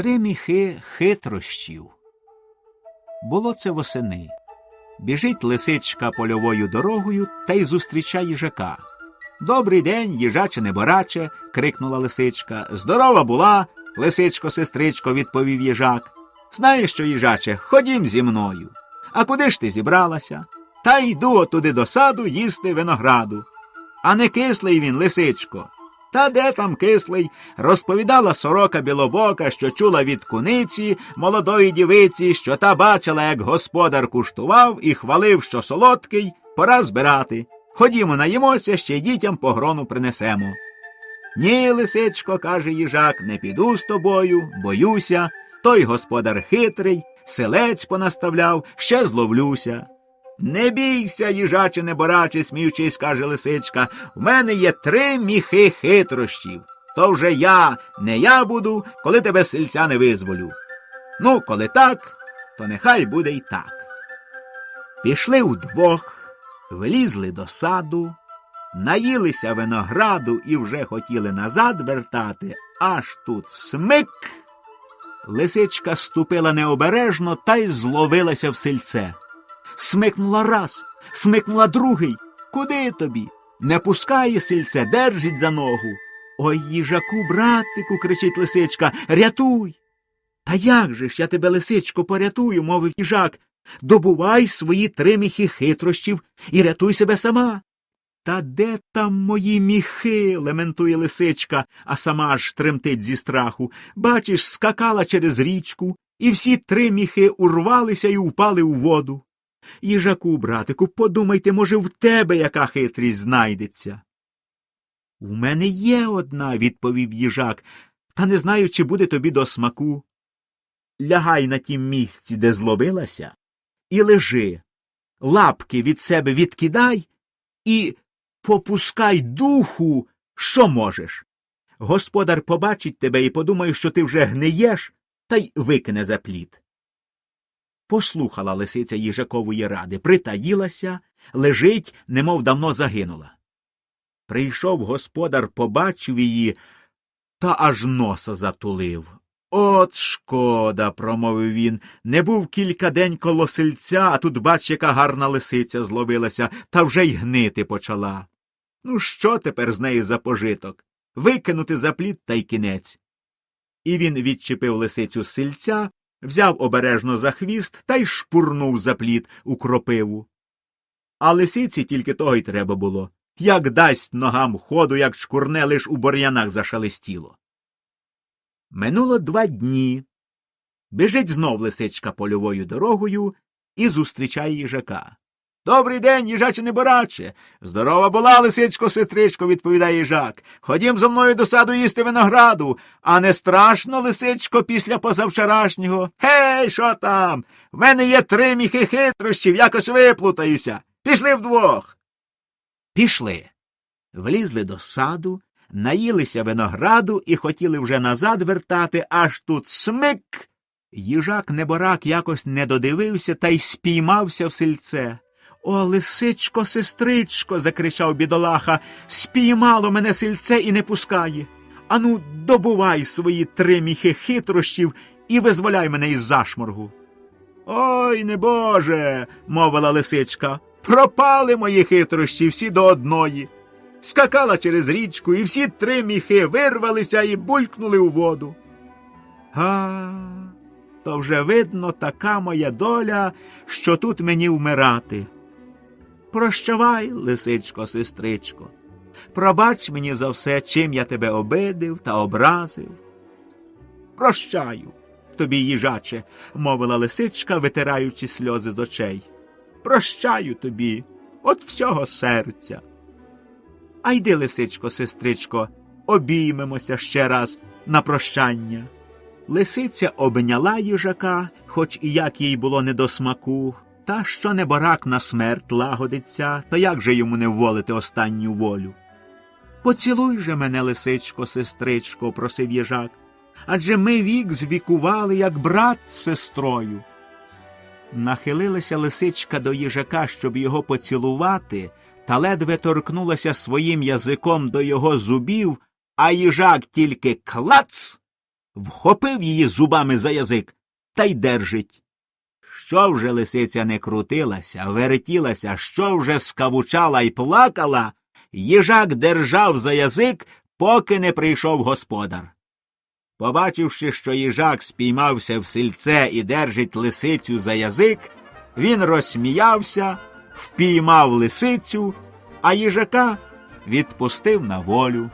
Три міхи хитрощів. Було це восени. Біжить лисичка польовою дорогою та й зустрічає їжака. Добрий день, їжаче небораче. крикнула лисичка. Здорова була, лисичко, сестричко, відповів їжак. Знаєш що, їжаче, ходім зі мною. А куди ж ти зібралася? Та йду отуди до саду їсти винограду. А не кислий він, лисичко. Та де там кислий? Розповідала сорока білобока, що чула від куниці, молодої дівиці, що та бачила, як господар куштував і хвалив, що солодкий, пора збирати. Ходімо, наїмося, ще й дітям погрону принесемо. Ні, лисичко, каже їжак, не піду з тобою, боюся. Той господар хитрий, селець понаставляв, ще зловлюся. Не бійся, їжаче небораче, сміючись, каже лисичка, в мене є три міхи хитрощів. То вже я, не я буду, коли тебе з сельця не визволю. Ну, коли так, то нехай буде й так. Пішли удвох, влізли до саду, наїлися винограду і вже хотіли назад вертати, аж тут смик. Лисичка ступила необережно та й зловилася в сельце. Смикнула раз, смикнула другий. Куди тобі? Не пускає сільце, держить за ногу. Ой, їжаку, братику, кричить лисичка, рятуй. Та як же ж я тебе, лисичко, порятую, мовив їжак. Добувай свої три міхи хитрощів і рятуй себе сама. Та де там мої міхи? лементує лисичка, а сама аж тремтить зі страху. Бачиш, скакала через річку, і всі три міхи урвалися і упали у воду. Їжаку, братику, подумайте, може, в тебе яка хитрість знайдеться. У мене є одна, відповів їжак, та не знаю, чи буде тобі до смаку. Лягай на тім місці, де зловилася, і лежи, лапки від себе відкидай і попускай духу, що можеш. Господар побачить тебе і подумає, що ти вже гниєш, та й викине за плід. Послухала лисиця їжакової ради, притаїлася, лежить, немов давно загинула. Прийшов господар, побачив її, та аж носа затулив. От шкода, промовив він. Не був кілька день коло сельця, а тут бач, яка гарна лисиця зловилася, та вже й гнити почала. Ну, що тепер з неї за пожиток? Викинути за плід та й кінець. І він відчепив лисицю з сельця, взяв обережно за хвіст та й шпурнув за плід у кропиву. А лисиці тільки того й треба було. Як дасть ногам ходу, як шкурне, лиш у бор'янах зашелестіло. Минуло два дні. Біжить знов лисичка польовою дорогою і зустрічає їжака. Добрий день, їжаче небораче. Здорова була, лисичко, сестричко, відповідає їжак. Ходім зо мною до саду їсти винограду, а не страшно, лисичко, після позавчорашнього. Гей, що там? В мене є три міхи хитрощів, якось виплутаюся. Пішли вдвох. Пішли. Влізли до саду, наїлися винограду і хотіли вже назад вертати, аж тут смик. Їжак неборак якось не додивився та й спіймався в сельце. О, лисичко, сестричко, закричав бідолаха, спіймало мене сельце і не пускає. Ану, добувай свої три міхи хитрощів і визволяй мене із зашморгу. Ой, небоже, мовила лисичка. Пропали мої хитрощі всі до одної. Скакала через річку, і всі три міхи вирвалися і булькнули у воду. А, то вже видно така моя доля, що тут мені вмирати. Прощавай, лисичко, сестричко, пробач мені за все, чим я тебе обидив та образив. Прощаю, тобі, їжаче, мовила лисичка, витираючи сльози з очей. Прощаю тобі, от всього серця. А йди, лисичко, сестричко, обіймемося ще раз на прощання. Лисиця обняла їжака, хоч і як їй було не до смаку, та що не барак на смерть лагодиться, то як же йому не вволити останню волю? Поцілуй же мене, лисичко, сестричко, просив їжак, адже ми вік звікували, як брат з сестрою. Нахилилася лисичка до їжака, щоб його поцілувати, та ледве торкнулася своїм язиком до його зубів, а їжак тільки клац вхопив її зубами за язик та й держить. Що вже лисиця не крутилася, вертілася, що вже скавучала й плакала, їжак держав за язик, поки не прийшов господар. Побачивши, що їжак спіймався в сільце і держить лисицю за язик, він розсміявся, впіймав лисицю, а їжака відпустив на волю.